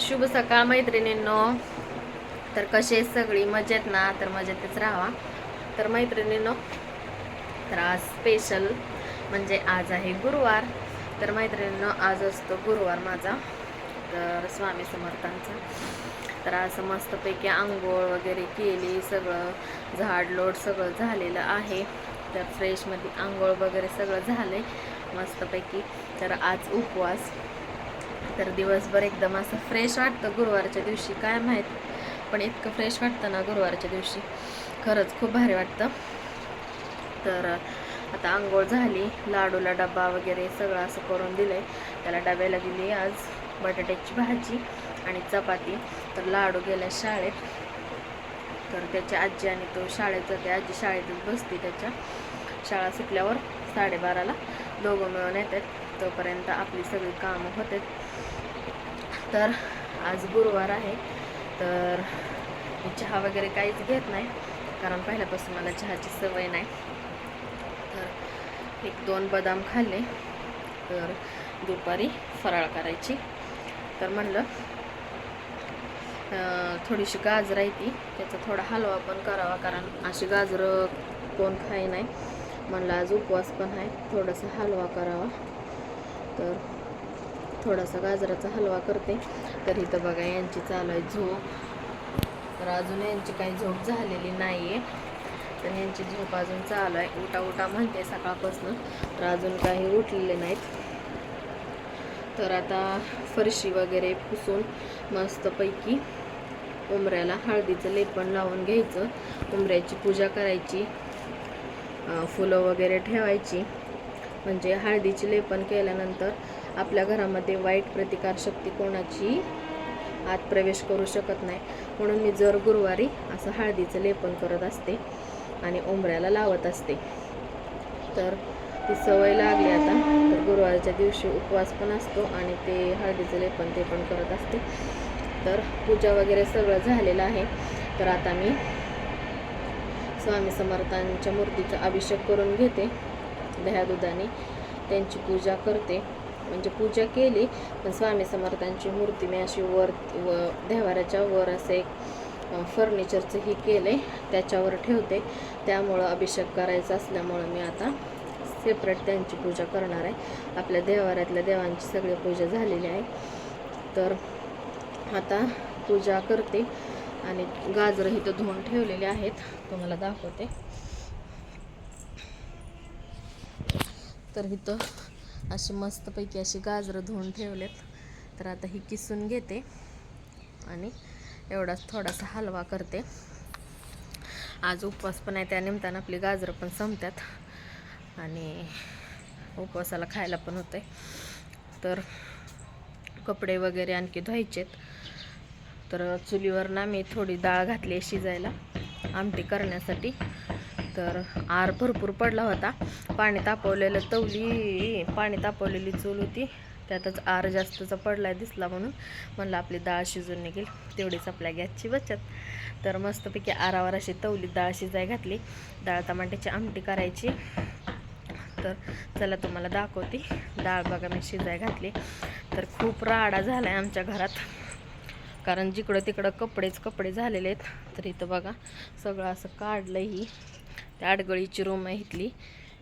शुभ सकाळ मैत्रिणींनो. तर कसे सगळी? मजेत ना? तर मजेतच राहावा तर मैत्रिणींनो तर आज स्पेशल म्हणजे आज आहे गुरुवार. तर मैत्रिणींनो आज असतो गुरुवार माझा. तर स्वामी समर्थांचा. तर असं मस्तपैकी आंघोळ वगैरे केली सगळं झाड लोट सगळं झालेलं आहे. तर फ्रेशमध्ये आंघोळ वगैरे सगळं झालं आहे मस्तपैकी. तर आज उपवास. तर दिवसभर एकदम असं फ्रेश वाटतं गुरुवारच्या दिवशी काय माहीत. पण इतकं फ्रेश वाटतं ना गुरुवारच्या दिवशी. खरंच खूप भारी वाटतं. तर आता आंघोळ झाली लाडूला डबा वगैरे सगळं असं करून दिलं आहे त्याला डब्याला दिली आज बटाट्याची भाजी आणि चपाती. तर लाडू गेल्या शाळेत. तर त्याची आजी आणि तो शाळेत जाते आजी शाळेतच बसते त्याच्या. शाळा सुटल्यावर साडेबाराला दोघं मिळून येतात. तोपर्यंत आपली सगळी कामं होतात. तर आज गुरुवार आहे. तर मी चहा वगैरे काहीच घेत नाही कारण पहिल्यापासून मला चहाची सवय नाही. तर एक दोन बदाम खाल्ले तर दुपारी फराळ करायची. तर म्हणलं थोडीशी गाजर आहे ती त्याचा थोडा हलवा पण करावा कारण अशी गाजरं कोण खाई नाही. म्हणलं आज उपवास पण आहे थोडासा हलवा करावा. तर थोडासा गाजराचा हलवा करते. तर इथं बघा यांची चालू आहे झोप. तर अजून यांची काही झोप झालेली नाही आहे तर यांची झोप अजून चालू आहे. उठा उठा म्हणते सकाळपासून. तर अजून काही उठलेले नाहीत. तर आता फरशी वगैरे पुसून मस्तपैकी उमऱ्याला हळदीचं लेपण लावून घ्यायचं. उमऱ्याची पूजा करायची. फुलं वगैरे ठेवायची. म्हणजे हळदीची लेपन केल्यानंतर आपल्या घरामध्ये वाईट प्रतिकारशक्ती कोणाची? आत प्रवेश करू शकत नाही. म्हणून मी जर गुरुवारी असं हळदीचं लेपन करत असते आणि उंबऱ्याला लावत असते तर ती सवय लागली आता. तर गुरुवारच्या दिवशी उपवास पण असतो आणि ते हळदीचं लेपन ते पण करत असते. तर पूजा वगैरे सगळं झालेलं आहे. तर आता मी स्वामी समर्थांच्या मूर्तीचा अभिषेक करून घेते. दह्या दुधाने त्यांची पूजा करते. म्हणजे पूजा केली पण स्वामी समर्थांची मूर्ती मी अशी वर व देवाऱ्याच्या वर असं एक फर्निचरचं ही केलं आहे त्याच्यावर ठेवते. त्यामुळं अभिषेक करायचा असल्यामुळं मी आता सेपरेट त्यांची पूजा करणार आहे. आपल्या देवाऱ्यातल्या देवांची सगळी पूजा झालेली आहे. तर आता पूजा करते आणि गाजरं इथं धुवून ठेवलेले आहेत. तुम्हाला दाखवते. तर इथं अशी मस्तपैकी अशी गाजरं धुवून ठेवलेत. तर आता ही किसून घेते आणि एवढाच थोडासा हलवा करते. आज उपवास पण आहे त्या निमित्तानं आपली गाजरं पण संपतात आणि उपवासाला खायला पण होते तर कपडे वगैरे आणखी धुवायचेत. तर चुलीवर ना मी थोडी डाळ घातली आहे शिजायला. आमटी करण्यासाठी. तर आर भरपूर पडला होता. पाणी तापवलेलं तवली पाणी तापवलेली चूल होती. त्यातच आर जास्तचा पडला दिसला म्हणून म्हणलं आपली डाळ शिजून निघेल. तेवढीच आपल्या गॅसची बचत. तर मस्तपैकी आरावर अशी तवली डाळ शिजाय घातली. डाळ टमाट्याची आमटी करायची. तर चला तुम्हाला दाखवते. डाळ बघा मी शिजाय घातली. तर खूप राडा झाला आहे आमच्या घरात. कारण जिकडं तिकडं कपडेच कपडे झालेले आहेत. तर इथं बघा सगळं असं काढलं ही. त्या आडगळीची रूम आहे इथली.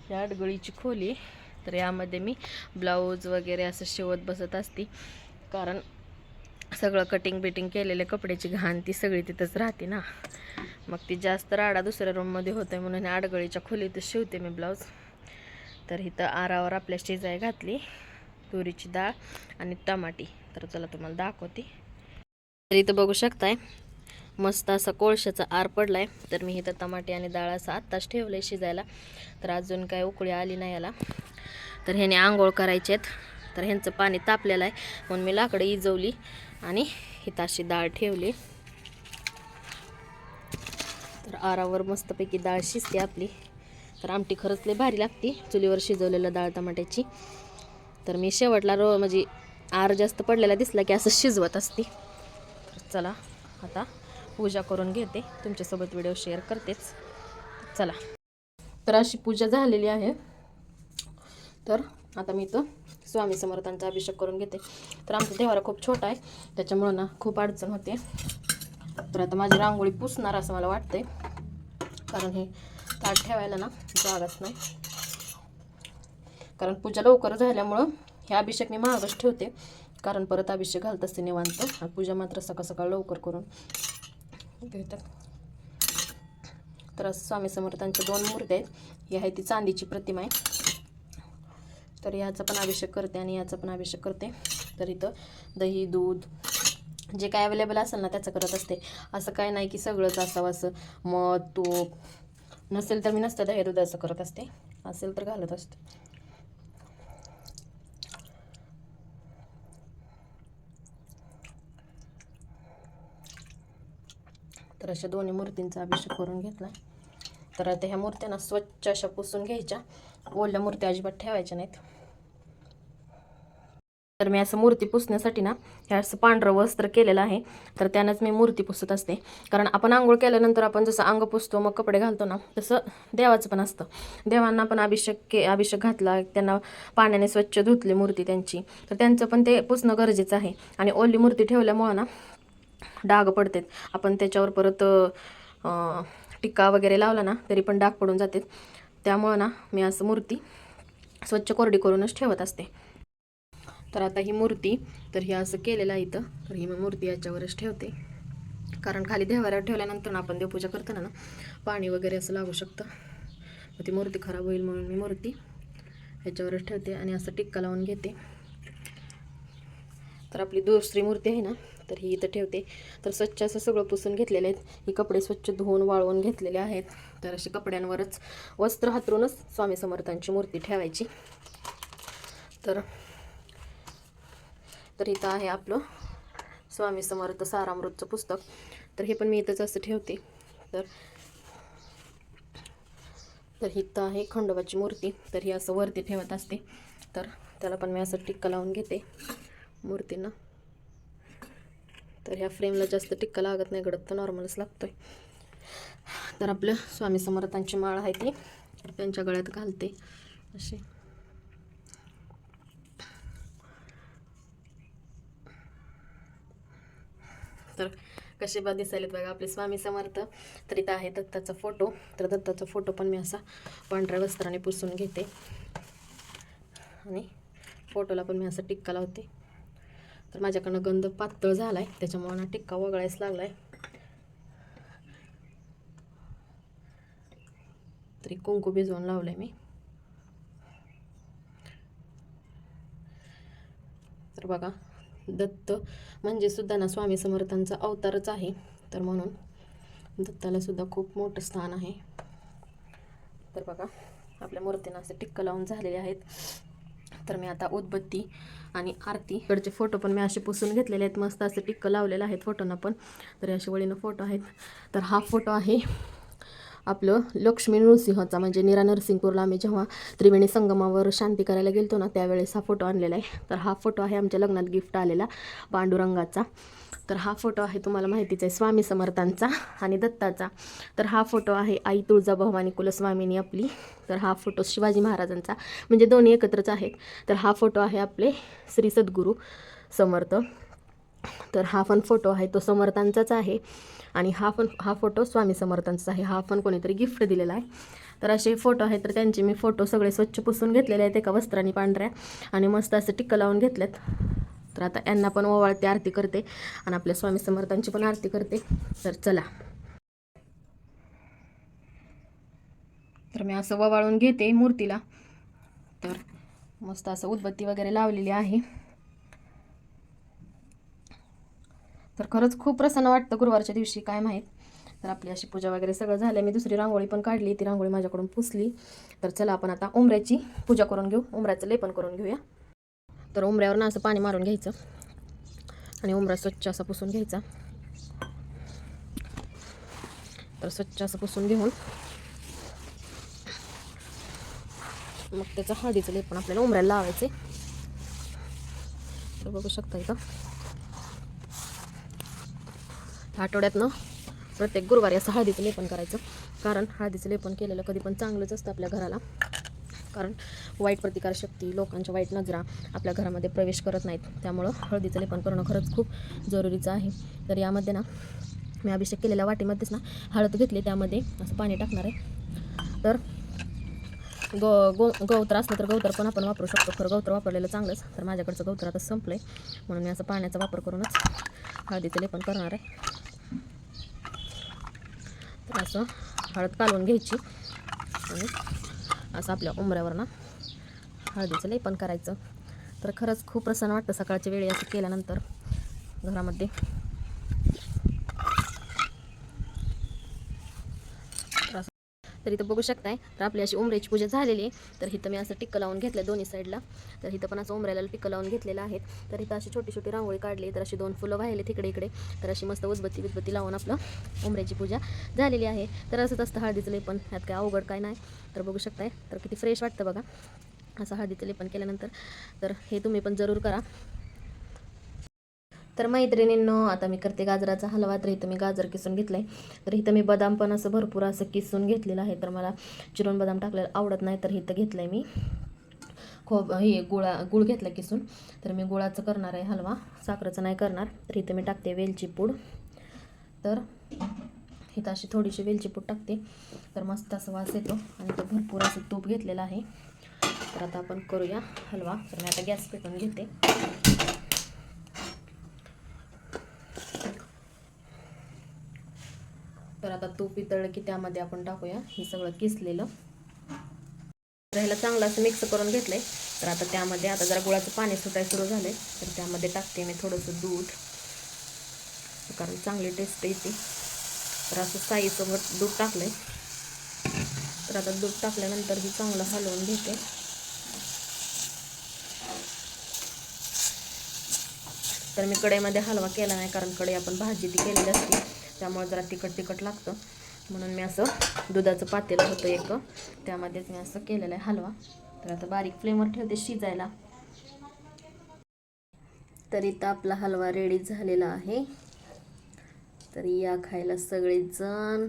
त्या आडगळीची खोली तर यामध्ये मी ब्लाऊज वगैरे असं शिवत बसत असते. कारण सगळं कटिंग बिटिंग केलेले कपड्याची घाण ती सगळी तिथंच राहते ना. मग ती जास्त राडा दुसऱ्या रूममध्ये होते म्हणून या आडगळीच्या खोलीतच शिवते मी ब्लाऊज. तर इथं आरावर आपल्या शेजाय घातली. तुरीची डाळ आणि टमाटी. तर चला तुम्हाला दाखवते. तर इथं बघू शकताय मस्त असा कोळशाचा आर पडला आहे तर मी इथं टमाटे आणि डाळ असं आत्ताच ठेवलंय शिजायला. तर अजून काय उकळी आली नाही याला. तर ह्याने आंघोळ करायचे आहेत. तर ह्यांचं पाणी तापलेलं आहे. म्हणून मी लाकडं इजवली आणि इथं अशी डाळ ठेवली. तर आरावर मस्तपैकी डाळ शिजते आपली. तर आमटी खरंच लय भारी लागते. चुलीवर शिजवलेलं डाळ टमाट्याची. तर मी शेवटला रो म्हणजे आर जास्त पडलेला दिसला की असं शिजवत असते. तर चला आता पूजा करून घेते. तुमच्यासोबत व्हिडिओ शेअर करतेच. चला. तर अशी पूजा झालेली आहे. तर आता मी इथं स्वामी समर्थांचा अभिषेक करून घेते. तर आमचा देवारा खूप छोटा आहे. त्याच्यामुळं ना खूप अडचण होते. तर आता माझी रांगोळी पुसणार असं मला वाटतंय. कारण हे ताट ठेवायला ना जागाच नाही. कारण पूजा लवकर झाल्यामुळं हे अभिषेक मी महागच ठेवते. कारण परत अभिषेक घालत असते निवांत. पूजा मात्र सकाळ सकाळ लवकर करून. घेतात तर असं स्वामी समर्थांच्या दोन मूर्ती आहेत. ही आहे ती चांदीची प्रतिमा आहे. तर याचा पण अभिषेक करते आणि याचा पण अभिषेक करते. तर इथं दही दूध जे काय अवेलेबल असेल ना त्याचं करत असते. असं काय नाही की सगळंच असावं असं मध तूप. नसेल तर मी नसतं दही दुधाचं करत असते. असेल तर घालत असते. तर अशा दोन्ही मूर्तींचा अभिषेक करून घेतला. तर आता ह्या मूर्त्यांना स्वच्छ अशा पुसून घ्यायच्या. ओल्या मूर्त्या अजिबात ठेवायच्या नाहीत. तर मी असं मूर्ती पुसण्यासाठी ना हे असं पांढरं वस्त्र केलेलं आहे. तर त्यानंच मी मूर्ती पुसत असते. कारण आपण आंघोळ केल्यानंतर आपण जसं अंग पुसतो मग कपडे घालतो ना तसं देवाचं पण असतं. देवांना पण अभिषेक के अभिषेक घातला त्यांना पाण्याने स्वच्छ धुतली मूर्ती त्यांची. तर त्यांचं पण ते पुसणं गरजेचं आहे. आणि ओली मूर्ती ठेवल्यामुळं ना डाग पडतात. आपण त्याच्यावर परत टिक्का वगैरे लावला ना तरी पण डाग पडून जातात. त्यामुळं ना मी असं मूर्ती स्वच्छ कोरडी करूनच ठेवत असते. तर आता ही मूर्ती तर ही असं केलेलं आहे इथं. तर ही मी मूर्ती याच्यावरच ठेवते. कारण खाली देवाऱ्यावर ठेवल्यानंतर ना आपण देवपूजा करताना ना पाणी वगैरे असं लागू शकतं. मग ती मूर्ती खराब होईल म्हणून मी मूर्ती ह्याच्यावरच ठेवते आणि असं टिक्का लावून घेते. तर आपली दुसरी मूर्ती आहे ना तर ही इथं ठेवते. तर स्वच्छ असं सगळं पुसून घेतलेले आहेत. ही कपडे स्वच्छ धुवून वाळवून घेतलेले आहेत. तर असे कपड्यांवरच वस्त्र हातरूनच स्वामी समर्थांची मूर्ती ठेवायची. तर तर इथं आहे आपलं स्वामी समर्थ सारामृतचं पुस्तक. तर हे पण मी इथंच असं ठेवते. तर तर इथं आहे खंडोबाची मूर्ती. तर ही असं वरती ठेवत असते. तर त्याला पण मी असं टिक्का लावून घेते. मूर्तीनं. तर ह्या फ्रेमला जास्त टिक्का लागत नाही घडत तर नॉर्मलच लागतोय. तर आपलं स्वामी समर्थांची माळ आहे ती. त्यांच्या गळ्यात घालते. अशी. तर कसे बा दिसायलेत बघा आपले स्वामी समर्थ. तर इथं आहे दत्ताचा फोटो तर दत्ताचा फोटो पण मी असा पांढऱ्या वस्त्राने पुसून घेते. आणि फोटोला पण मी असा टिक्का लावते. तर माझ्याकडनं गंध पातळ झाला आहे त्याच्यामुळे ना टिक्का वगळायच लागला आहे तरी कुंकू भिजवून लावलं आहे मी. तर बघा दत्त म्हणजे सुद्धा ना स्वामी समर्थांचा अवतारच आहे. तर म्हणून दत्ताला सुद्धा खूप मोठं स्थान आहे. तर बघा आपल्या मूर्तींना असे टिक्क लावून झालेले आहेत. तर मी आता उदबत्ती आणि आरती. इकडचे फोटो पण मी असे पुसून घेतलेले आहेत. मस्त असे टिक्क लावलेले आहेत फोटोना पण. तर अशा वळीनं फोटो आहेत. तर हा फोटो आहे आपलं लक्ष्मी नृसिंहचा. म्हणजे निरा नरसिंगपूरला आम्ही जेव्हा त्रिवेणी संगमावर शांती करायला गेलतो ना त्यावेळेस हा फोटो आणलेला आहे. तर हा फोटो आहे आमच्या लग्नात गिफ्ट आलेला पांडुरंगाचा. तर हा फोटो आहे तुम्हाला माहितीच आहे स्वामी समर्थांचा आणि दत्ताचा. तर हा फोटो आहे आई तुळजाभवानी कुलस्वामिनी आपली. तर हा फोटो शिवाजी महाराजांचा. म्हणजे दोन्ही एकत्रच आहेत. तर हा फोटो आहे आपले श्री सद्गुरू समर्थ. तर हा पण फोटो आहे तो समर्थांचाच आहे. आणि हा पण हा फोटो स्वामी समर्थांचा आहे. हा पण कोणीतरी गिफ्ट दिलेला आहे. तर असे फोटो आहेत तर त्यांचे मी फोटो सगळे स्वच्छ पुसून घेतलेले आहेत एका वस्त्राने पांढऱ्या आणि मस्त असं टिक्का लावून घेतलेत. तर आता यांना पण ओवाळते आरती करते आणि आपल्या स्वामी समर्थांची पण आरती करते. तर चला. तर मी असं ववाळून घेते मूर्तीला. तर मस्त असं उदबत्ती वगैरे लावलेली आहे. तर खरंच खूप प्रसन्न वाटतं गुरुवारच्या दिवशी काय माहीत. तर आपली अशी पूजा वगैरे सगळं झालं. मी दुसरी रांगोळी पण काढली. ती रांगोळी माझ्याकडून पुसली. तर चला आपण आता उमऱ्याची पूजा करून घेऊ. उमऱ्याचं लेपन करून घेऊया. तर उमऱ्यावर ना असं पाणी मारून घ्यायचं. आणि उमरा स्वच्छ असा पुसून घ्यायचा. तर स्वच्छ असं पुसून घेऊन मग त्याचं हळदीचं लेपन आपल्याला उमऱ्याला लावायचे तर बघू शकता इथं. आठवड्यातनं प्रत्येक गुरुवारी असं हळदीचं लेपन करायचं. कारण हळदीचं लेपन केलेलं कधी पण चांगलंच असतं आपल्या घराला. कारण वाईट प्रतिकारशक्ती लोकांच्या वाईट नजरा आपल्या घरामध्ये प्रवेश करत नाहीत. त्यामुळं हळदीचं लेपन करणं खरंच खूप जरुरीचं आहे. तर यामध्ये ना मी अभिषेक केलेल्या वाटीमध्येच ना हळद घेतली त्यामध्ये असं पाणी टाकणार आहे. तर गो गो गवतर असलं तर गवतर पण आपण वापरू शकतो. खरं गवतर वापरलेलं चांगलंच. तर माझ्याकडचं गवतर आता संपलं आहे म्हणून मी असं पाण्याचा वापर करूनच हळदीचं लेपन करणार आहे. तर असं हळद कालवून घ्यायची. आणि असं आपल्या उंबऱ्यावर ना हळदीचं लेपन करायचं. तर खरंच खूप प्रसन्न वाटतं सकाळच्या वेळी असं केल्यानंतर घरामध्ये तर असं तर इथं बघू शकताय. तर आपली अशी उमऱ्याची पूजा झालेली आहे. तर इथं मी असं टिक्क लावून घेतलं दोन्ही साईडला. तर इथं पण असं उमऱ्याला टिक्क लावून घेतलेलं आहे. तर इथं अशी छोटी छोटी रांगोळी काढली. तर अशी दोन फुलं वाहिले तिकडे इकडे. तर अशी मस्त उजबत्ती बिजबत्ती लावून आपलं उमऱ्याची पूजा झालेली आहे. तर असंच असतं हळदीचं लेपन. ह्यात काय अवघड काय नाही. तर बघू शकताय. तर किती फ्रेश वाटतं बघा. असं हळदीचं लेपन केल्यानंतर. तर हे तुम्ही पण जरूर करा. तर मैत्रिणींनो आता मी करते गाजराचा हलवा तर इथं मी गाजर किसून घेतलं आहे तर इथं मी बदाम पण असं भरपूर असं किसून घेतलेलं आहे तर मला चिरून बदाम टाकलेलं आवडत नाही तर इथं घेतलं आहे मी. खोब हे गुळा गुळ घेतला किसून. तर मी गुळाचं करणार आहे हलवा साखरेचं नाही करणार. तर इथं मी टाकते वेलची पूड. तर इथं अशी थोडीशी वेलची पूड टाकते. तर मस्त असं वास येतो आणि तो भरपूर असं तूप घेतलेलं आहे. तर आता आपण करूया हलवा. तर मी आता गॅस पेटून घेते. तर आता तूप पितळलं की त्यामध्ये आपण टाकूया. हे सगळं किसलेलं. तर ह्याला चांगलं असं मिक्स करून घेतलंय. तर आता त्यामध्ये आता जरा गुळाचं पाणी सुटायला सुरू झाले तर त्यामध्ये टाकते मी थोडंसं दूध. कारण चांगली टेस्ट येते. तर असं साईसोबत दूध टाकलंय. तर आता दूध टाकल्यानंतर ही चांगलं हलवून घेते. तर मी कढईमध्ये हलवा केला नाही कारण कढई आपण भाजी ती केलेली असते. त्यामुळे जरा तिखट तिखट लागतं. म्हणून मी असं दुधाचं पातेलं होतं एक. त्यामध्येच मी असं केलेलं आहे हलवा. तर आता बारीक फ्लेमवर ठेवते शिजायला. तर इथं आपला हलवा रेडी झालेला आहे. तर या खायला सगळेजण.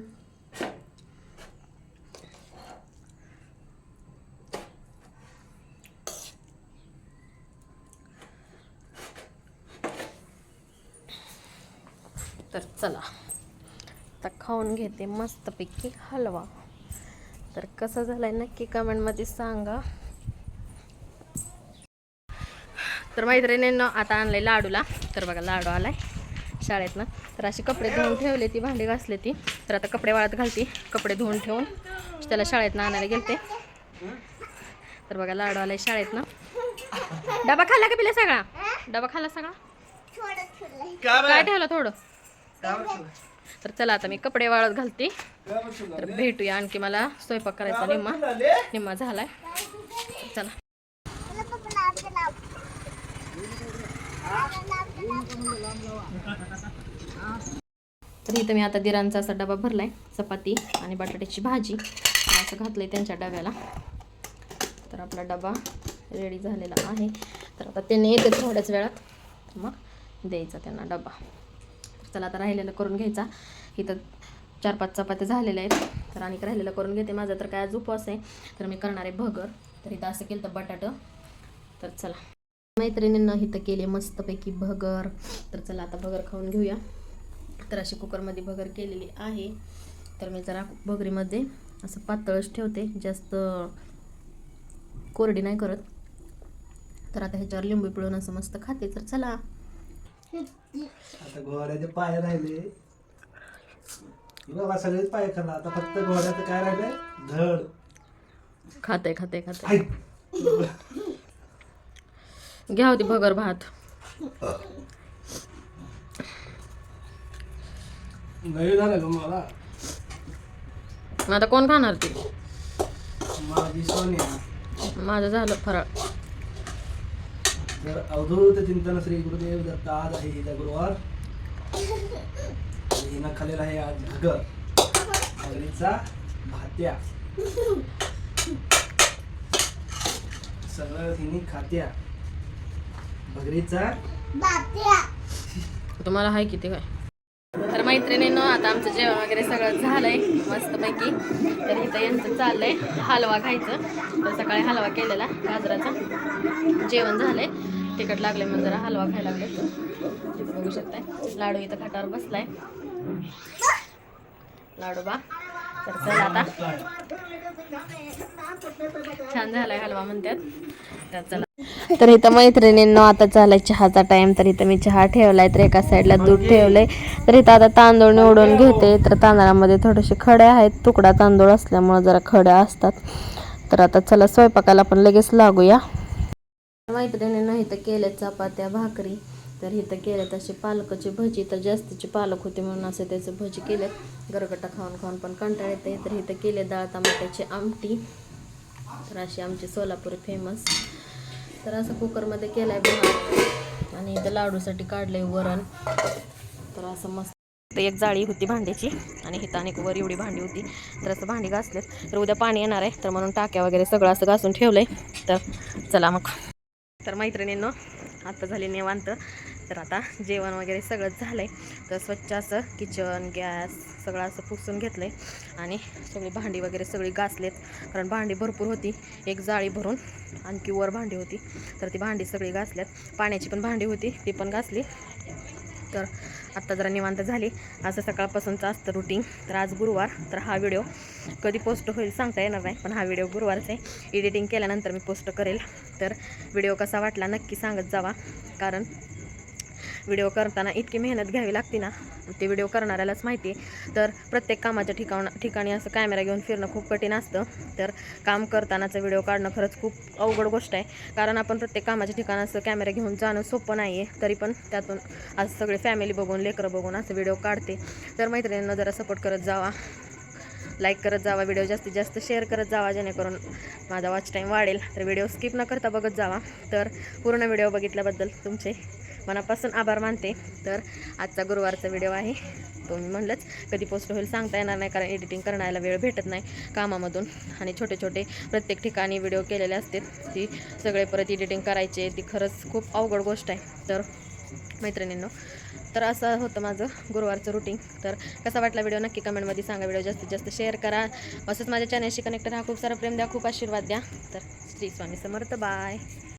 तर चला. आता खाऊन घेते मस्तपैकी हलवा. तर कसं झालंय नक्की कमेंटमध्ये सांगा. तर मैत्रिणींना आता आणलंय लाडूला. तर बघा लाडू आलाय शाळेतनं. तर अशी कपडे धुवून ठेवले ती भांडी घासले ती. तर आता कपडे वाळत घालती कपडे धुवून ठेवून. त्याला शाळेतनं आणायला गेलते. तर बघा लाडू आलाय शाळेतनं. डबा खाल्ला का पिला सगळा? डबा खाल्ला सगळा? काय ठेवलं थोडं? तर चला आता मी कपडे वाळत घालते. तर भेटूया आणखी मला स्वयंपाक करायचा निम्मा. निम्मा झालाय. चला. तर इथं मी आता दिरांचा असा डबा भरलाय चपाती आणि बटाट्याची भाजी. असं असं घातलंय त्यांच्या डब्याला. तर आपला डबा रेडी झालेला आहे. तर आता त्यांनी येते थोड्याच वेळात. मग द्यायचा त्यांना डबा. चला आता राहिलेलं करून घ्यायचा. इथं चार पाच चपात्या झालेल्या आहेत. तर आणि राहिलेलं करून घेते. माझा तर काय आज उपवास आहे. तर मी करणार आहे भगर. तर इथं असं केलं तर बटाटं. तर चला. मैत्रिणींना इथं केले मस्तपैकी भगर. तर चला आता भगर खाऊन घेऊया. तर अशी कुकरमध्ये भगर केलेली आहे. तर मी जरा भगरीमध्ये असं पातळच ठेवते. जास्त कोरडी नाही करत. तर आता ह्याच्यावर लिंबू पिळून असं मस्त खाते. तर चला. आता घोड्याचे पाय राहिले. बाबा सगळेच पाय करणार आता फक्त घोड्याचं काय राहिलंय? धड. खाते खाते खाते. घ्या होती भगर भात. नाही झालं का मला. मग आता कोण खाणार ती? माझी सोनिया माझं झालं फराळ. तर अवधूत चिंतन श्री गुरुदेव दत्त आज आहे हिला गुरुवार हिनं खाल्लेला आहे आज भगर भगरीचा भात्या. सगळं हिने खात्या. भगरीचा तुम्हाला हाय किती काय? तर मैत्रिणीनं आता आमचं जेवण वगैरे सगळं झालंय मस्तपैकी. तर इथं यांचं चाललंय हलवा खायचं. तर सकाळी हलवा केलेला गाजराचा. जेवण झालंय. तिखट लागले मग जरा हलवा खायला लागले बघू शकताय. लाडू इथं खाटावर बसलाय. लाडू बा. तर चला आता. छान झालाय हलवा म्हणतात. तर चला. तर इथं मैत्रिणींनो आता झालाय चहाचा टाइम तर इथं मी चहा ठेवलाय तर एका साईडला दूध ठेवलंय. तर इथं आता तांदूळ निवडून घेते. तर तांदळामध्ये थोडेसे खडे आहेत. तुकडा तांदूळ असल्यामुळे जरा खडे असतात. तर आता चला स्वयंपाकाला पण लगेच लागूया. मैत्रिणींनो इथं केल्या चपात्या भाकरी. तर इथं केल्यात अशी पालकाची भजी. तर जास्तीची पालक होती म्हणून असं त्याचं भजी केलेत गरगटा खाऊन खाऊन पण कंटाळ येते तर इथं केले डाळ टमाट्याची आमटी. तर अशी आमची सोलापुरी फेमस तर असं कुकरमध्ये केलाय भात आणि इथं लाडूसाठी काढलंय वरण. तर असं मस्त एक जाळी होती भांड्याची आणि इथं अनेक वर एवढी भांडी होती. तर असं भांडी घासलेत. तर उद्या पाणी येणार आहे. तर म्हणून टाक्या वगैरे सगळं असं घासून ठेवलंय. तर चला मग. तर मैत्रिणींनो आता झाली निवांत. तर आता जेवण वगैरे सगळंच झालं आहे तर स्वच्छ असं किचन गॅस सगळं असं पुसून घेतलं आहे आणि सगळी भांडी वगैरे सगळी घासलेत. कारण भांडी भरपूर होती. एक जाळी भरून आणखी वर भांडी होती. तर ती भांडी सगळी घासल्यात. पाण्याची पण भांडी होती. ती पण घासली. तर आत्ता जरा निवांत झाली. असं सकाळपासूनचं असतं रुटीन तर आज गुरुवार. तर हा व्हिडिओ कधी पोस्ट होईल सांगता येणार नाही. पण हा व्हिडिओ गुरुवारचा आहे. एडिटिंग केल्यानंतर मी पोस्ट करेल. तर व्हिडिओ कसा वाटला नक्की सांगत जावा. कारण व्हिडिओ करताना इतकी मेहनत घ्यावी लागते ना. ते व्हिडिओ करणाऱ्यालाच माहिती आहे. तर प्रत्येक कामाच्या ठिकाण ठिकाणी असं कॅमेरा घेऊन फिरणं खूप कठीण असतं. तर काम करतानाचा व्हिडिओ काढणं खरंच खूप अवघड गोष्ट आहे. कारण आपण प्रत्येक कामाच्या ठिकाणी असं कॅमेरा घेऊन जाणं सोपं नाही आहे तरी पण त्यातून आज सगळे फॅमिली बघून लेकरं बघून असं व्हिडिओ काढते. तर मैत्रिणींना जरा सपोर्ट करत जावा. लाईक करत जावा व्हिडिओ जास्तीत जास्त शेअर करत जावा. जेणेकरून माझा वॉच टाईम वाढेल. तर व्हिडिओ स्किप न करता बघत जावा. तर पूर्ण व्हिडिओ बघितल्याबद्दल तुमचे मनापासून आभार मानते. तर आजचा गुरुवारचा व्हिडिओ आहे. तो मी म्हणलंच कधी पोस्ट होईल सांगता येणार नाही कारण एडिटिंग करण्याला वेळ भेटत नाही कामामधून. आणि छोटे छोटे प्रत्येक ठिकाणी व्हिडिओ केलेले असतात ती सगळे परत एडिटिंग करायचे ती खरंच खूप अवघड गोष्ट आहे. तर मैत्रिणींनो तर असं होतं माझं गुरुवारचं रुटीन तर कसा वाटला व्हिडिओ नक्की कमेंटमध्ये सांगा. व्हिडिओ जास्तीत जास्त शेअर करा. असंच माझ्या चॅनलशी कनेक्ट राहा. खूप सारा प्रेम द्या. खूप आशीर्वाद द्या. तर श्री स्वामी समर्थ. बाय